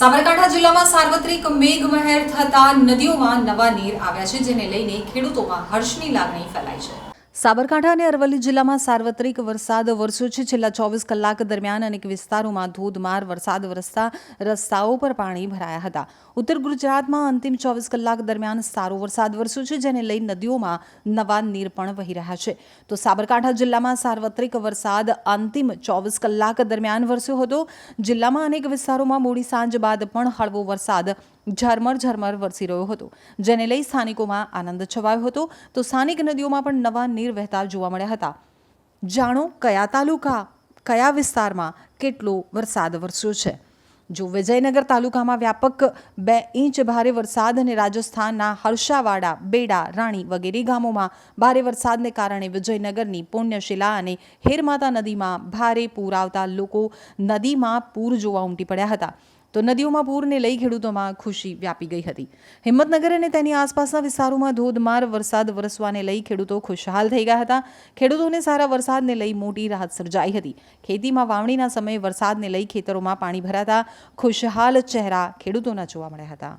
સાબરકાંઠા જિલ્લામાં સાર્વત્રિક મેઘમહેર થતા નદીઓમાં નવા નીર આવ્યા છે, જેને લઈને ખેડૂતોમાં હર્ષની લાગણી ફેલાઈ છે. સાબરકાંઠા અને અરવલ્લી જિલ્લામાં સાર્વત્રિક વરસાદ વરસ્યો છે. છેલ્લા ચોવીસ કલાક દરમિયાન અનેક વિસ્તારોમાં ધોધમાર વરસાદ વરસતા રસ્તાઓ પર પાણી ભરાયા હતા. ઉત્તર ગુજરાતમાં અંતિમ ચોવીસ કલાક દરમિયાન સારો વરસાદ વરસ્યો છે, જેને લઈ નદીઓમાં નવા નીર પણ વહી રહ્યા છે. તો સાબરકાંઠા જિલ્લામાં સાર્વત્રિક વરસાદ અંતિમ ચોવીસ કલાક દરમિયાન વરસ્યો હતો. જિલ્લામાં અનેક વિસ્તારોમાં મોડી સાંજ બાદ પણ હળવો વરસાદ ઝરમર ઝરમર વરસી રહ્યો હતો, જેને લઈ સ્થાનિકોમાં આનંદ છવાયો હતો. તો સ્થાનિક નદીઓમાં પણ નવા નીર વહેતા જોવા મળ્યા હતા. જાણો કયા તાલુકા, કયા વિસ્તારમાં કેટલો વરસાદ વરસ્યો છે? જો વિજયનગર તાલુકામાં વ્યાપક બે ઇંચ ભારે વરસાદ અને રાજસ્થાનના હર્ષાવાડા, બેડા, રાણી વગેરે ગામોમાં ભારે વરસાદને કારણે વિજયનગરની પુણ્યશિલા અને હેરમાતા નદીમાં ભારે પૂર આવતા લોકો નદીમાં પૂર જોવા ઉમટી પડ્યા હતા. તો નદીઓમાં પૂરને લઈ ખેડૂતોમાં ખુશી વ્યાપી ગઈ હતી. હિંમતનગર અને તેની આસપાસના વિસ્તારોમાં ધોધમાર વરસાદ વરસવાને લઈ ખેડૂતો ખુશહાલ થઈ ગયા હતા. ખેડૂતોને સારા વરસાદને લઈ મોટી રાહત સર્જાઈ હતી. ખેતીમાં વાવણીના સમયે વરસાદને લઈ ખેતરોમાં પાણી ભરાતા ખુશહાલ ચહેરા ખેડૂતોના જોવા મળ્યા હતા.